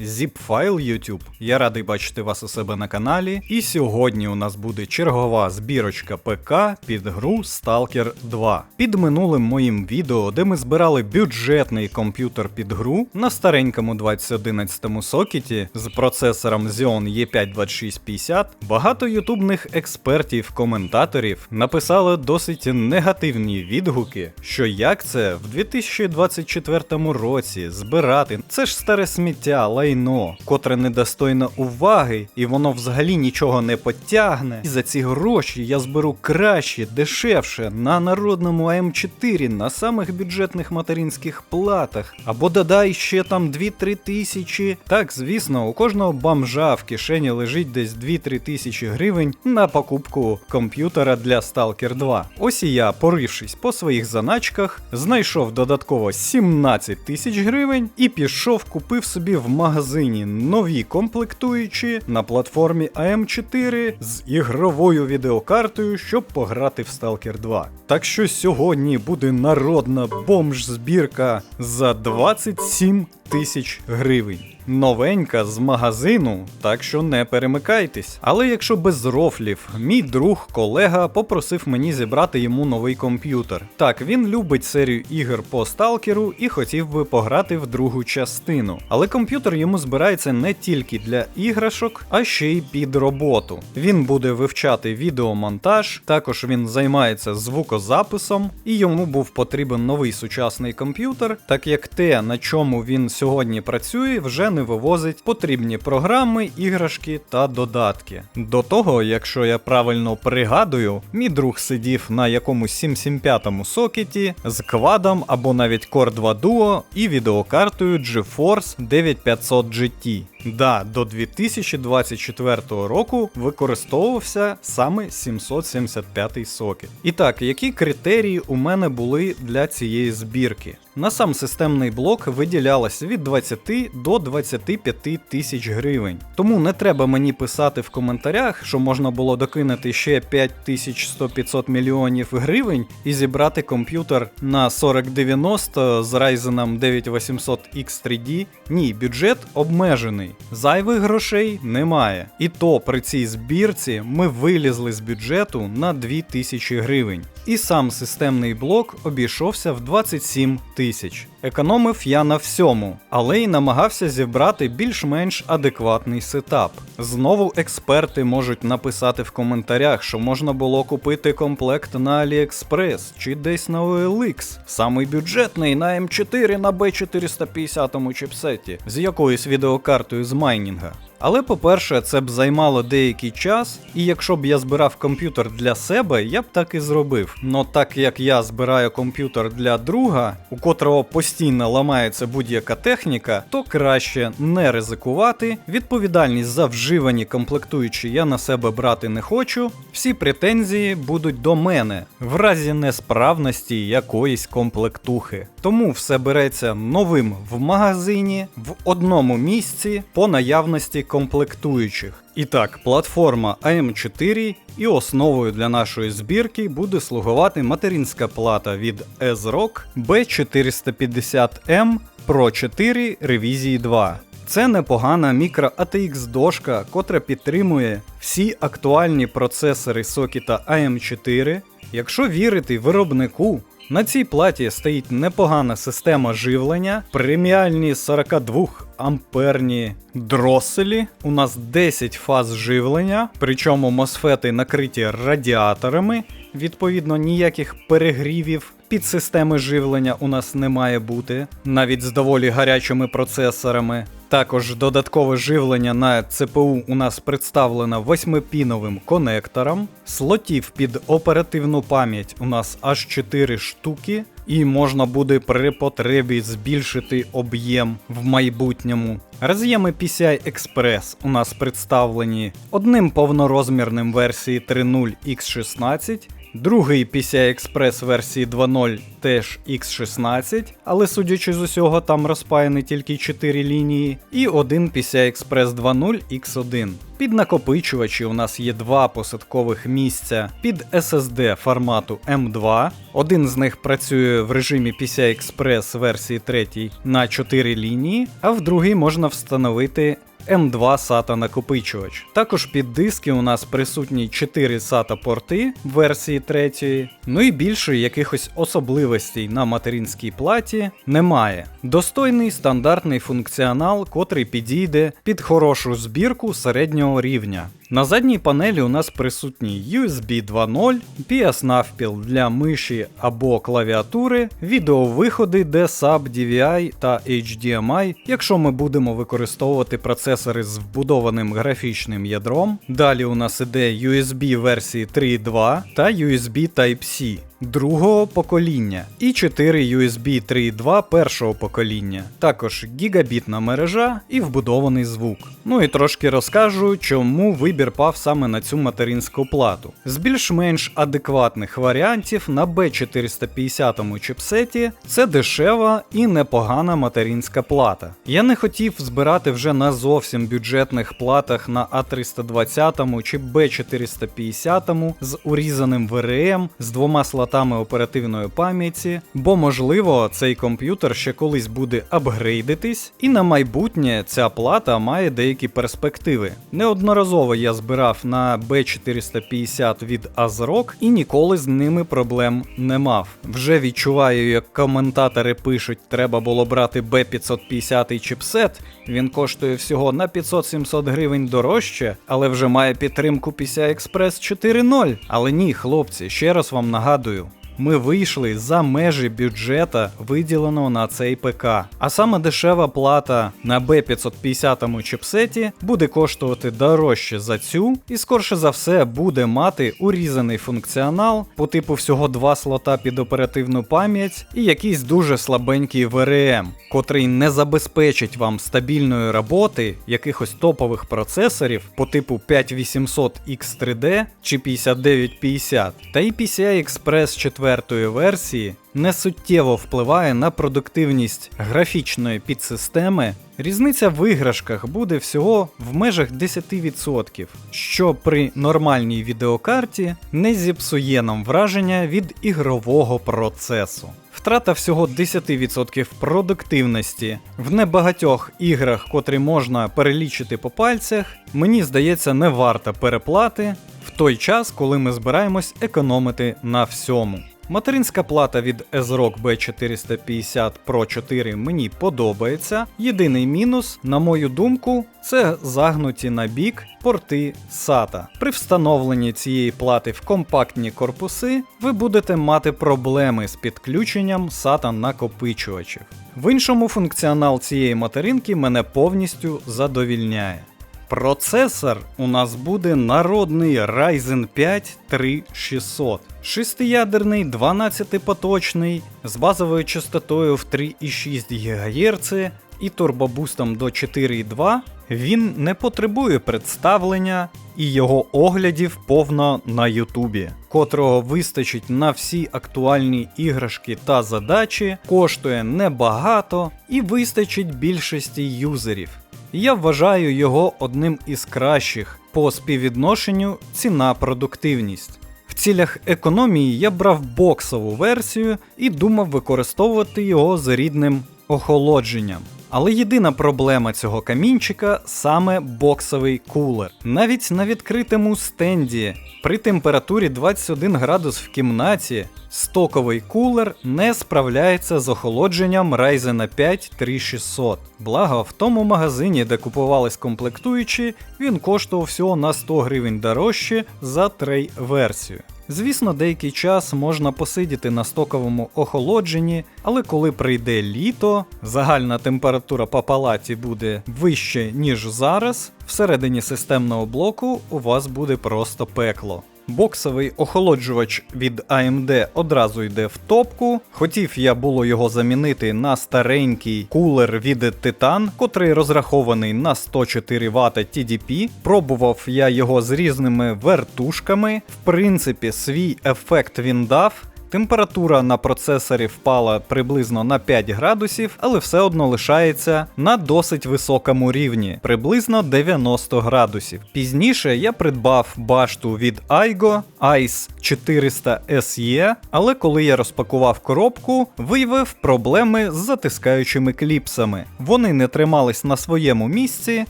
Zip-файл YouTube. Я радий бачити вас у себе на каналі. І сьогодні у нас буде чергова збірочка ПК під гру Stalker 2. Під минулим моїм відео, де ми збирали бюджетний комп'ютер під гру на старенькому 2011 сокеті з процесором Xeon E5-2650, багато ютубних експертів, коментаторів написали досить негативні відгуки, що як це в 2024 році збирати це ж старе сміття, лайно, котре недостойно уваги, і воно взагалі нічого не потягне. І за ці гроші я зберу краще, дешевше на народному АМ4 на самих бюджетних материнських платах. Або додай ще там 2-3 тисячі. Так, звісно, у кожного бомжа в кишені лежить десь 2-3 тисячі гривень на покупку комп'ютера для Stalker 2. Ось і я, порившись по своїх заначках, знайшов додатково 17 тисяч гривень і пішов купив собі в магазині нові комплектуючі на платформі AM4 з ігровою відеокартою, щоб пограти в Stalker 2. Так що сьогодні буде народна бомж-збірка за 27 тисяч гривень. Новенька з магазину, так що не перемикайтесь. Але якщо без рофлів, мій друг, колега попросив мені зібрати йому новий комп'ютер. Так, він любить серію ігор по сталкеру і хотів би пограти в другу частину. Але комп'ютер йому збирається не тільки для іграшок, а ще й під роботу. Він буде вивчати відеомонтаж, також він займається звукозаписом, і йому був потрібен новий сучасний комп'ютер, так як те, на чому він сьогодні працює, вже не вивозить потрібні програми, іграшки та додатки. До того, якщо я правильно пригадую, мій друг сидів на якомусь 775 сокеті з квадом або навіть Core 2 Duo і відеокартою GeForce 9500 GT. Да, до 2024 року використовувався саме 775 сокет. І так, які критерії у мене були для цієї збірки? На сам системний блок виділялось від 20 до 25 тисяч гривень. Тому не треба мені писати в коментарях, що можна було докинути ще 5100-500 мільйонів гривень і зібрати комп'ютер на 4090 з Ryzen 9800 X3D. Ні, бюджет обмежений. Зайвих грошей немає. І то при цій збірці ми вилізли з бюджету на 2000 гривень. І сам системний блок обійшовся в 27 тисяч. Економив я на всьому, але й намагався зібрати більш-менш адекватний сетап. Знову експерти можуть написати в коментарях, що можна було купити комплект на AliExpress чи десь на OLX, самий бюджетний на М4 на B450 чіпсеті з якоюсь відеокартою з майнінга. Але по-перше, це б займало деякий час, і якщо б я збирав комп'ютер для себе, я б так і зробив. Но так як я збираю комп'ютер для друга, у котрого постійно ламається будь-яка техніка, то краще не ризикувати. Відповідальність за вживані комплектуючі я на себе брати не хочу. Всі претензії будуть до мене в разі несправності якоїсь комплектухи. Тому все береться новим в магазині в одному місці по наявності комплектуючих. І так, платформа AM4 і основою для нашої збірки буде слугувати материнська плата від ASRock B450M Pro 4 ревізії 2. Це непогана мікро ATX дошка, котра підтримує всі актуальні процесори сокета AM4. Якщо вірити виробнику, на цій платі стоїть непогана система живлення, преміальні 42 амперні дроселі. У нас 10 фаз живлення, причому мосфети накриті радіаторами. Відповідно, ніяких перегрівів під системи живлення у нас не має бути, навіть з доволі гарячими процесорами. Також додаткове живлення на ЦПУ у нас представлено 8-піновим конектором. Слотів під оперативну пам'ять у нас аж 4 штуки, і можна буде при потребі збільшити об'єм в майбутньому. Роз'єми PCI Express у нас представлені одним повнорозмірним версії 3.0 X16. Другий PCI Express версії 2.0 теж X16, але судячи з усього, там розпаяні тільки 4 лінії, і один PCI Express 2.0 X1. Під накопичувачі у нас є два посадкових місця під SSD формату M2. Один з них працює в режимі PCI Express версії 3 на 4 лінії, а в другий можна встановити M2 SATA накопичувач. Також під диски у нас присутні 4 SATA порти версії 3, ну і більше якихось особливостей на материнській платі немає. Достойний стандартний функціонал, котрий підійде під хорошу збірку середнього рівня. На задній панелі у нас присутній USB 2.0, PS навпіл для миші або клавіатури, відеовиходи DSAB, DVI та HDMI, якщо ми будемо використовувати процесори з вбудованим графічним ядром. Далі у нас іде USB версії 3.2 та USB Type-C другого покоління і 4 USB 3.2 першого покоління, також гігабітна мережа і вбудований звук. Ну і трошки розкажу, чому вибір пав саме на цю материнську плату. З більш-менш адекватних варіантів на B450 чіпсеті це дешева і непогана материнська плата. Я не хотів збирати вже на зовсім бюджетних платах на A320 чи B450 з урізаним ВРМ з двома слотами оперативної пам'яті, бо можливо цей комп'ютер ще колись буде апгрейдитись, і на майбутнє ця плата має деякі перспективи. Неодноразово я збирав на B450 від ASRock і ніколи з ними проблем не мав. Вже відчуваю, як коментатори пишуть, треба було брати B550 чіпсет. Він коштує всього на 500-700 гривень дорожче, але вже має підтримку PCI Express 4.0. Але ні, хлопці, ще раз вам нагадую, ми вийшли за межі бюджета, виділеного на цей ПК. А саме дешева плата на B550 чіпсеті буде коштувати дорожче за цю, і скорше за все буде мати урізаний функціонал по типу всього два слота під оперативну пам'ять і якийсь дуже слабенький VRM, котрий не забезпечить вам стабільної роботи якихось топових процесорів по типу 5800 X3D чи 5950, та і PCI Express 4 четвертої версії не суттєво впливає на продуктивність графічної підсистеми, різниця в іграшках буде всього в межах 10%, що при нормальній відеокарті не зіпсує нам враження від ігрового процесу. Втрата всього 10% продуктивності в небагатьох іграх, котрі можна перелічити по пальцях, мені здається, не варта переплати в той час, коли ми збираємось економити на всьому. Материнська плата від ESRock B450 Pro 4 мені подобається. Єдиний мінус, на мою думку, це загнуті на бік порти SATA. При встановленні цієї плати в компактні корпуси ви будете мати проблеми з підключенням SATA накопичувачів. В іншому функціонал цієї материнки мене повністю задовільняє. Процесор у нас буде народний Ryzen 5 3600. Шестиядерний 12-поточний з базовою частотою в 3,6 ГГц і турбобустом до 4,2. Він не потребує представлення і його оглядів повно на Ютубі, котрого вистачить на всі актуальні іграшки та задачі, коштує небагато і вистачить більшості юзерів. Я вважаю його одним із кращих по співвідношенню ціна-продуктивність. В цілях економії я брав боксову версію і думав використовувати його з рідним охолодженням. Але єдина проблема цього камінчика саме боксовий кулер. Навіть на відкритому стенді при температурі 21 градус в кімнаті стоковий кулер не справляється з охолодженням Ryzen 5 3600. Благо в тому магазині, де купувались комплектуючі, він коштував всього на 100 гривень дорожче за трей версію. Звісно, деякий час можна посидіти на стоковому охолодженні, але коли прийде літо, загальна температура по палаті буде вище, ніж зараз, всередині системного блоку у вас буде просто пекло. Боксовий охолоджувач від AMD одразу йде в топку. Хотів я було його замінити на старенький кулер від Titan, котрий розрахований на 104 Вт TDP. Пробував я його з різними вертушками. В принципі, свій ефект він дав. Температура на процесорі впала приблизно на 5 градусів, але все одно лишається на досить високому рівні, приблизно 90 градусів. Пізніше я придбав башту від Aigo Ice 400 SE, але коли я розпакував коробку, виявив проблеми з затискаючими кліпсами. Вони не тримались на своєму місці,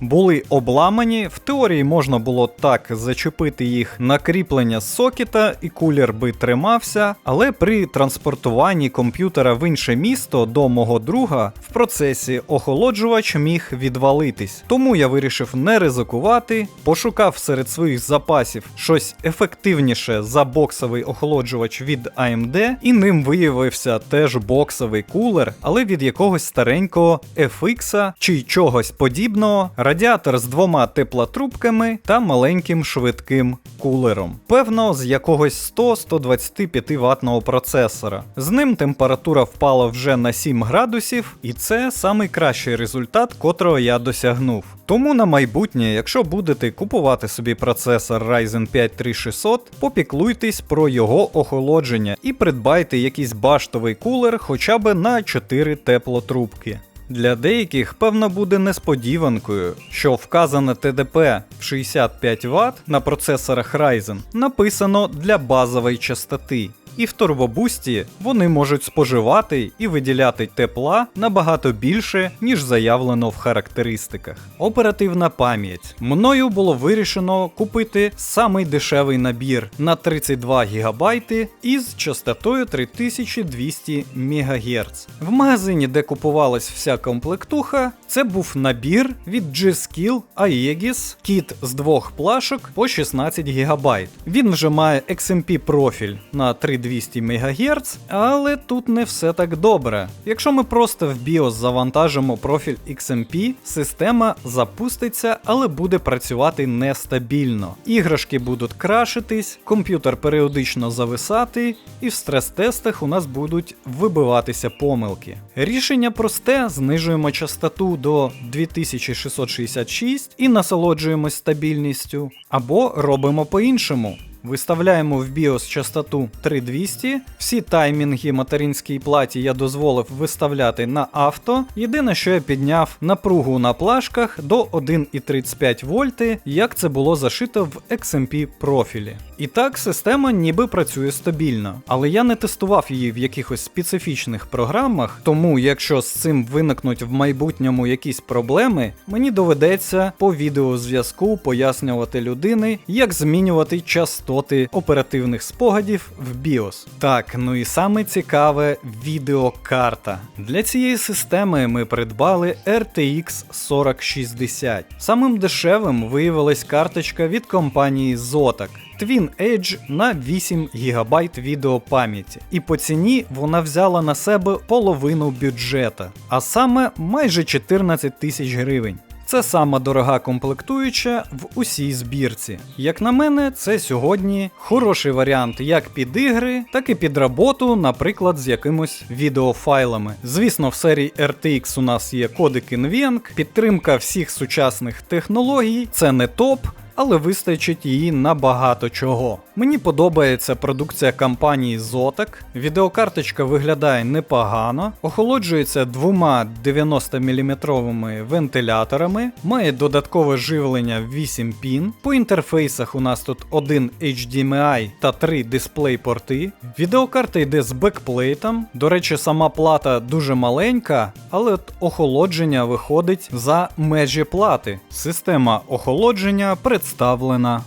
були обламані. В теорії можна було так зачепити їх на кріплення з сокета, і кулер би тримався. Але при транспортуванні комп'ютера в інше місто до мого друга в процесі охолоджувач міг відвалитись. Тому я вирішив не ризикувати, пошукав серед своїх запасів щось ефективніше за боксовий охолоджувач від AMD, і ним виявився теж боксовий кулер, але від якогось старенького FX чи чогось подібного, радіатор з двома теплотрубками та маленьким швидким кулером. Певно, з якогось 100-125 ватного процесора. З ним температура впала вже на 7 градусів, і це найкращий результат, котрого я досягнув. Тому на майбутнє, якщо будете купувати собі процесор Ryzen 5 3600, попіклуйтесь про його охолодження і придбайте якийсь баштовий кулер хоча б на 4 теплотрубки. Для деяких, певно, буде несподіванкою, що вказане ТДП в 65 Вт на процесорах Ryzen написано для базової частоти. І в турбобусті вони можуть споживати і виділяти тепла набагато більше, ніж заявлено в характеристиках. Оперативна пам'ять. Мною було вирішено купити самий дешевий набір на 32 ГБ із частотою 3200 МГц. В магазині, де купувалась вся комплектуха, це був набір від G-Skill Aegis, кіт з двох плашок по 16 ГБ. Він вже має XMP профіль на 3200 МГц, але тут не все так добре. Якщо ми просто в BIOS завантажимо профіль XMP, система запуститься, але буде працювати нестабільно. Іграшки будуть крашитись, комп'ютер періодично зависати, і в стрес-тестах у нас будуть вибиватися помилки. Рішення просте: знижуємо частоту до 2666 і насолоджуємось стабільністю, або робимо по-іншому. Виставляємо в BIOS частоту 3200. Всі таймінги материнській платі я дозволив виставляти на авто. Єдине, що я підняв напругу на плашках до 1,35 вольти, як це було зашито в XMP профілі. І так, система ніби працює стабільно, але я не тестував її в якихось специфічних програмах, тому якщо з цим виникнуть в майбутньому якісь проблеми, мені доведеться по відеозв'язку пояснювати людини, як змінювати частоти оперативних спогадів в BIOS. Так, ну і саме цікаве відеокарта. Для цієї системи ми придбали RTX 4060. Самим дешевим виявилась карточка від компанії Zotac. Twin Edge на 8 ГБ відеопам'яті. І по ціні вона взяла на себе половину бюджета, а саме майже 14 тисяч гривень. Це сама дорога комплектуюча в усій збірці. Як на мене, це сьогодні хороший варіант як під ігри, так і під роботу, наприклад, з якимось відеофайлами. Звісно, в серії RTX у нас є кодик NVENC, підтримка всіх сучасних технологій, це не топ. Але вистачить її на багато чого. Мені подобається продукція компанії Zotac, відеокарточка виглядає непогано, охолоджується двома 90-мм вентиляторами, має додаткове живлення 8 пін. По інтерфейсах у нас тут один HDMI та 3 дисплей-порти. Відеокарта йде з бекплейтом. До речі, сама плата дуже маленька, але от охолодження виходить за межі плати. Система охолодження представлена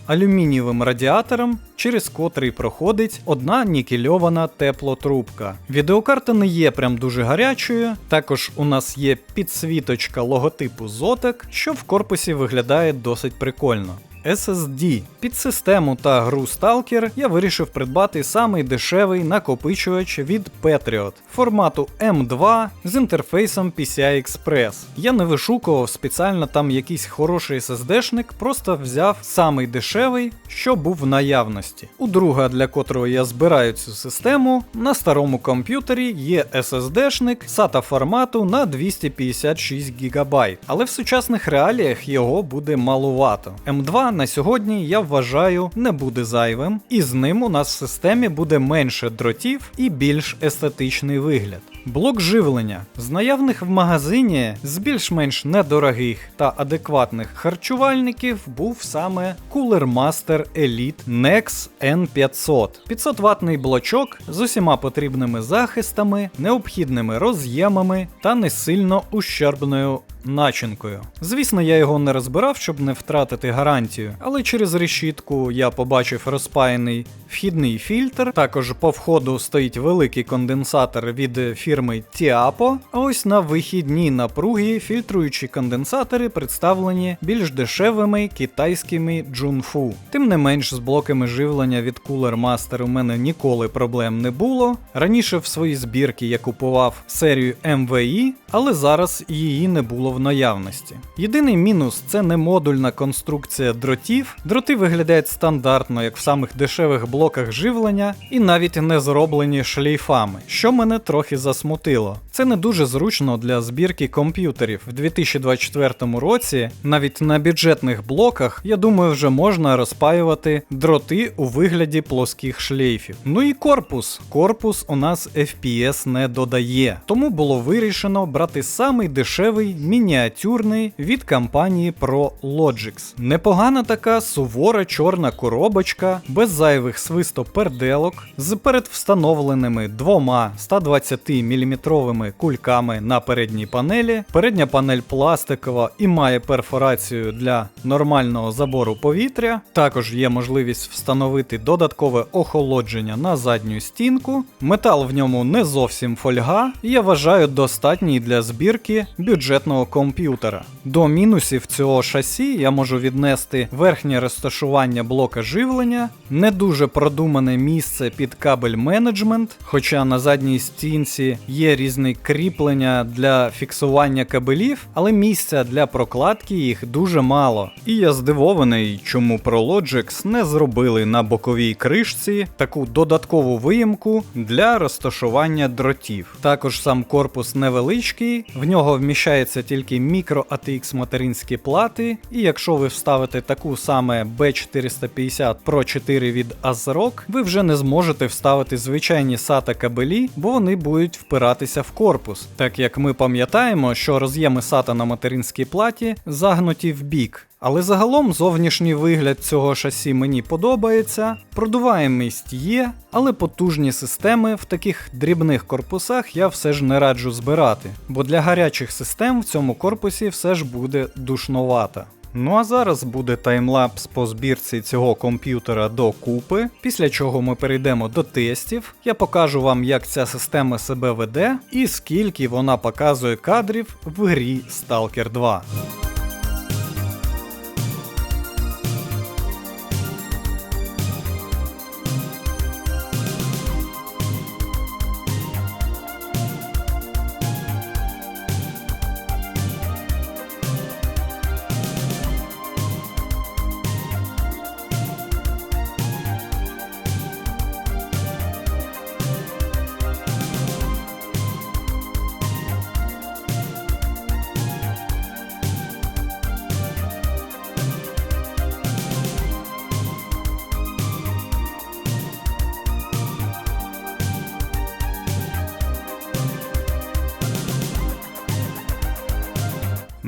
алюмінієвим радіатором через котрий проходить одна нікельована теплотрубка. Відеокарта не є прям дуже гарячою, також у нас є підсвіточка логотипу Zotac, що в корпусі виглядає досить прикольно. SSD. Під систему та гру Stalker я вирішив придбати самий дешевий накопичувач від Patriot формату M2 з інтерфейсом PCI Express. Я не вишукував спеціально там якийсь хороший SSD-шник, просто взяв самий дешевий, що був в наявності. У друга, для котрого я збираю цю систему, на старому комп'ютері є SSD-шник SATA формату на 256 ГБ, але в сучасних реаліях його буде малувато. M2 на сьогодні я вважаю не буде зайвим, і з ним у нас в системі буде менше дротів і більш естетичний вигляд. Блок живлення з наявних в магазині з більш-менш недорогих та адекватних харчувальників був саме Cooler Master Elite Nex N500. 500 ватний блочок з усіма потрібними захистами, необхідними роз'ємами та не сильно ущербною начинкою. Звісно, я його не розбирав, щоб не втратити гарантію, але через решітку я побачив розпаяний вхідний фільтр. Також по входу стоїть великий конденсатор від фірми Tiapo, а ось на вихідній напругі фільтруючі конденсатори представлені більш дешевими китайськими Junfu. Тим не менш, з блоками живлення від Cooler Master у мене ніколи проблем не було. Раніше в своїй збірці я купував серію MVI, але зараз її не було в наявності. Єдиний мінус це не модульна конструкція дротів. Дроти виглядають стандартно, як в самих дешевих блоках живлення, і навіть не зроблені шлейфами, що мене трохи засмутило. Це не дуже зручно для збірки комп'ютерів. В 2024 році навіть на бюджетних блоках, я думаю, вже можна розпаювати дроти у вигляді плоских шлейфів. Ну і корпус. Корпус у нас FPS не додає, тому було вирішено брати самий дешевий мініатюрний від компанії ProLogix. Непогана така сувора чорна коробочка, без зайвих свистоперделок, з передвстановленими двома 120 мм кульками на передній панелі. Передня панель пластикова і має перфорацію для нормального забору повітря. Також є можливість встановити додаткове охолодження на задню стінку. Метал в ньому не зовсім фольга, і я вважаю достатній для збірки бюджетного комп'ютера. До мінусів цього шасі я можу віднести верхнє розташування блока живлення, не дуже продумане місце під кабель менеджмент, хоча на задній стінці є різні кріплення для фіксування кабелів, але місця для прокладки їх дуже мало. І я здивований, чому ProLogix не зробили на боковій кришці таку додаткову виїмку для розташування дротів. Також сам корпус невеличкий, в нього вміщається тільки мікро ATX материнські плати, і якщо ви вставите таку саме B450 Pro 4 від ASRock, ви вже не зможете вставити звичайні SATA кабелі, бо вони будуть впиратися в корпус, так як ми пам'ятаємо, що роз'єми SATA на материнській платі загнуті в бік. Але загалом зовнішній вигляд цього шасі мені подобається, продуваємість є, але потужні системи в таких дрібних корпусах я все ж не раджу збирати, бо для гарячих систем в цьому корпусі все ж буде душновато. Ну а зараз буде таймлапс по збірці цього комп'ютера до купи, після чого ми перейдемо до тестів. Я покажу вам, як ця система себе веде і скільки вона показує кадрів в грі Stalker 2.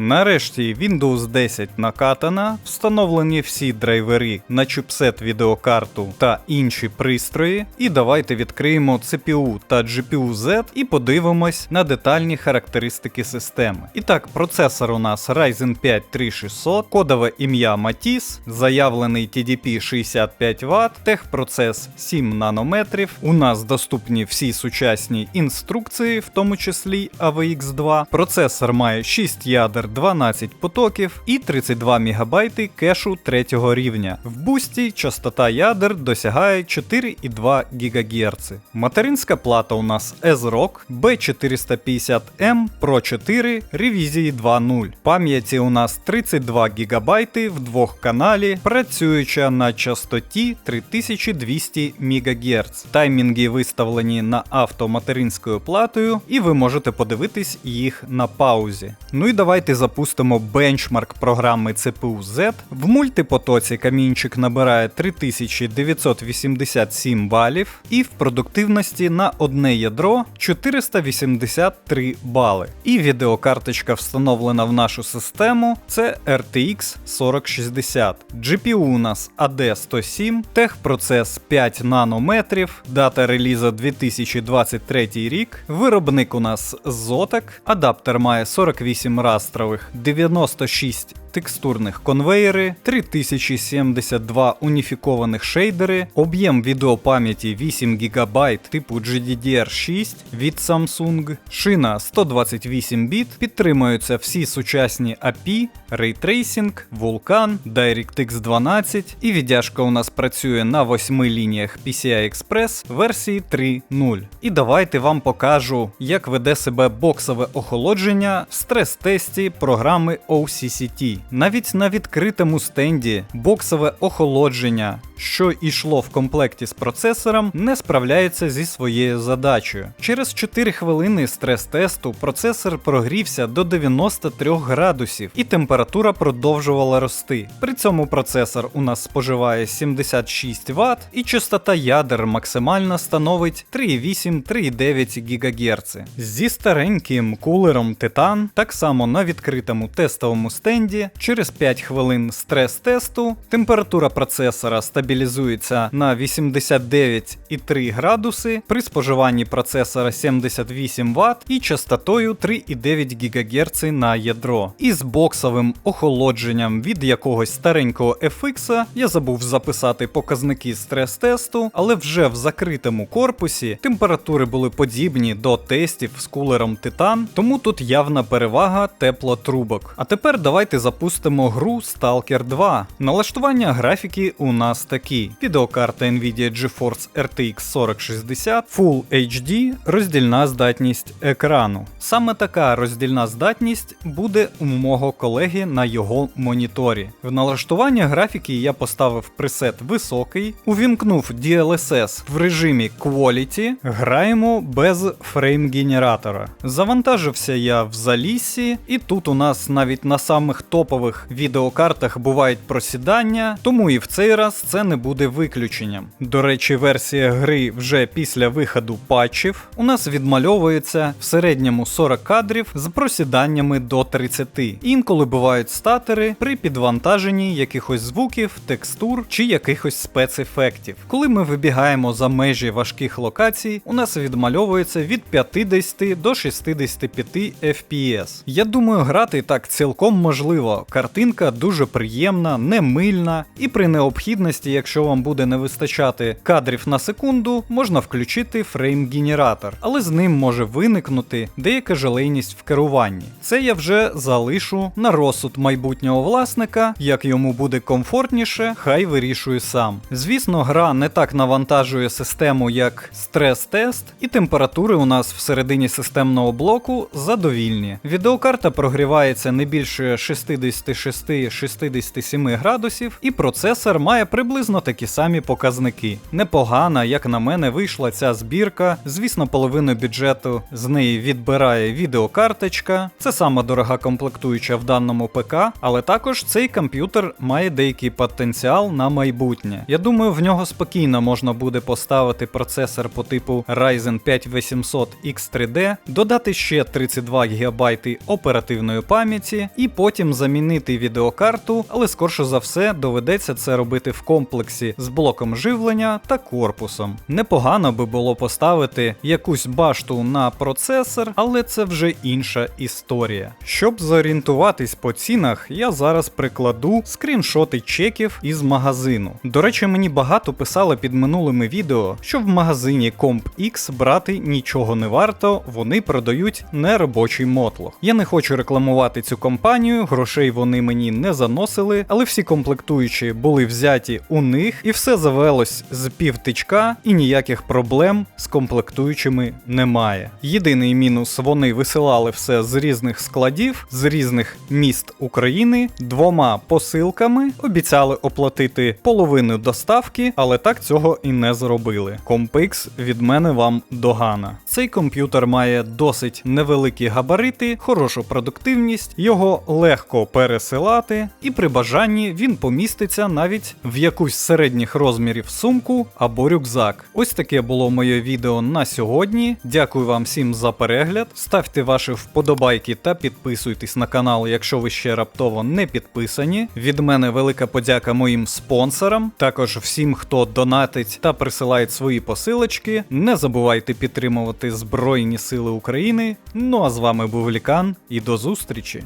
Нарешті Windows 10 накатана, встановлені всі драйвери на чіпсет відеокарту та інші пристрої. І давайте відкриємо CPU та GPU Z і подивимось на детальні характеристики системи. І так, процесор у нас Ryzen 5 3600, кодове ім'я Matisse, заявлений TDP 65 Вт, техпроцес 7 нанометрів. У нас доступні всі сучасні інструкції, в тому числі AVX 2. Процесор має 6 ядер 12 потоків і 32 МБ кешу третього рівня. В бусті частота ядер досягає 4,2 ГГц. Материнська плата у нас S-ROC B450M Pro 4 ревізії 2.0. Пам'яті у нас 32 ГБ в двох каналі, працююча на частоті 3200 МГц. Таймінги виставлені на авто материнською платою, і ви можете подивитись їх на паузі. Ну і давайте запустимо бенчмарк програми CPU Z. В мультипотоці камінчик набирає 3987 балів, і в продуктивності на одне ядро 483 бали. І відеокарточка встановлена в нашу систему це RTX 4060. GPU у нас AD107, техпроцес 5 нанометрів, дата реліза 2023 рік. Виробник у нас Zotac, адаптер має 48 растрових, 96 текстурних конвейери, 3072 уніфікованих шейдери, об'єм відеопам'яті 8 ГБ типу GDDR6 від Samsung, шина 128 біт, підтримуються всі сучасні API, Raytracing, Vulkan, DirectX 12 і віддяжка у нас працює на 8 лініях PCI Express версії 3.0. І давайте вам покажу, як веде себе боксове охолодження в стрес-тесті програми OCCT. Навіть на відкритому стенді боксове охолодження, що йшло в комплекті з процесором, не справляється зі своєю задачею. Через 4 хвилини стрес-тесту процесор прогрівся до 93 градусів і температура продовжувала рости. При цьому процесор у нас споживає 76 Вт і частота ядер максимально становить 3,8-3,9 ГГц. Зі стареньким кулером Titan, так само на відкритому тестовому стенді, через 5 хвилин стрес-тесту температура процесора стабілізується на 89,3 градуси при споживанні процесора 78 Вт і частотою 3,9 ГГц на ядро. І з боксовим охолодженням від якогось старенького FX я забув записати показники стрес-тесту, але вже в закритому корпусі температури були подібні до тестів з кулером Titan, тому тут явна перевага теплотрубок. А тепер давайте запустимо гру Stalker 2. Налаштування графіки у нас такі: відеокарта Nvidia GeForce RTX 4060, Full HD, роздільна здатність екрану. Саме така роздільна здатність буде у мого колеги на його моніторі. В налаштування графіки я поставив пресет високий, увімкнув DLSS в режимі Quality, граємо без фрейм-генератора. Завантажився я в залісі, і тут у нас навіть на самих топових відеокартах бувають просідання, тому і в цей раз це не буде виключенням. До речі, версія гри вже після виходу патчів у нас відмальовується в середньому 40 кадрів з просіданнями до 30. Інколи бувають статери при підвантаженні якихось звуків, текстур чи якихось спецефектів. Коли ми вибігаємо за межі важких локацій, у нас відмальовується від 50 до 65 FPS. Я думаю, грати так цілком можливо. Картинка дуже приємна, не мильна, і при необхідності, якщо вам буде не вистачати кадрів на секунду, можна включити фрейм-генератор, але з ним може виникнути деяка жалейність в керуванні. Це я вже залишу на розсуд майбутнього власника, як йому буде комфортніше, хай вирішує сам. Звісно, гра не так навантажує систему, як стрес-тест, і температури у нас всередині системного блоку задовільні. Відеокарта прогрівається не більше 66-67 градусів, і процесор має приблизно такі самі показники. Непогана, як на мене, вийшла ця збірка. Звісно, половину бюджету з неї відбирає відеокарточка. Це сама дорога комплектуюча в даному ПК, але також цей комп'ютер має деякий потенціал на майбутнє. Я думаю, в нього спокійно можна буде поставити процесор по типу Ryzen 5 800 X3D, додати ще 32 ГБ оперативної пам'яті і потім замінити замінити відеокарту, але скорше за все доведеться це робити в комплексі з блоком живлення та корпусом. Непогано би було поставити якусь башту на процесор, але це вже інша історія. Щоб зорієнтуватись по цінах, я зараз прикладу скріншоти чеків із магазину. До речі, мені багато писали під минулими відео, що в магазині CompX брати нічого не варто, вони продають неробочий мотлох. Я не хочу рекламувати цю компанію, грошей вони мені не заносили, але всі комплектуючі були взяті у них, і все завелось з півтичка, і ніяких проблем з комплектуючими немає. Єдиний мінус вони висилали все з різних складів, з різних міст України, двома посилками, обіцяли оплатити половину доставки, але так цього і не зробили. CompX від мене вам догана. Цей комп'ютер має досить невеликі габарити, хорошу продуктивність, його легко пересилати, і при бажанні він поміститься навіть в якусь середніх розмірів сумку або рюкзак. Ось таке було моє відео на сьогодні. Дякую вам всім за перегляд. Ставте ваші вподобайки та підписуйтесь на канал, якщо ви ще раптово не підписані. Від мене велика подяка моїм спонсорам, також всім, хто донатить та присилає свої посилочки. Не забувайте підтримувати Збройні Сили України. Ну а з вами був Лікан і до зустрічі!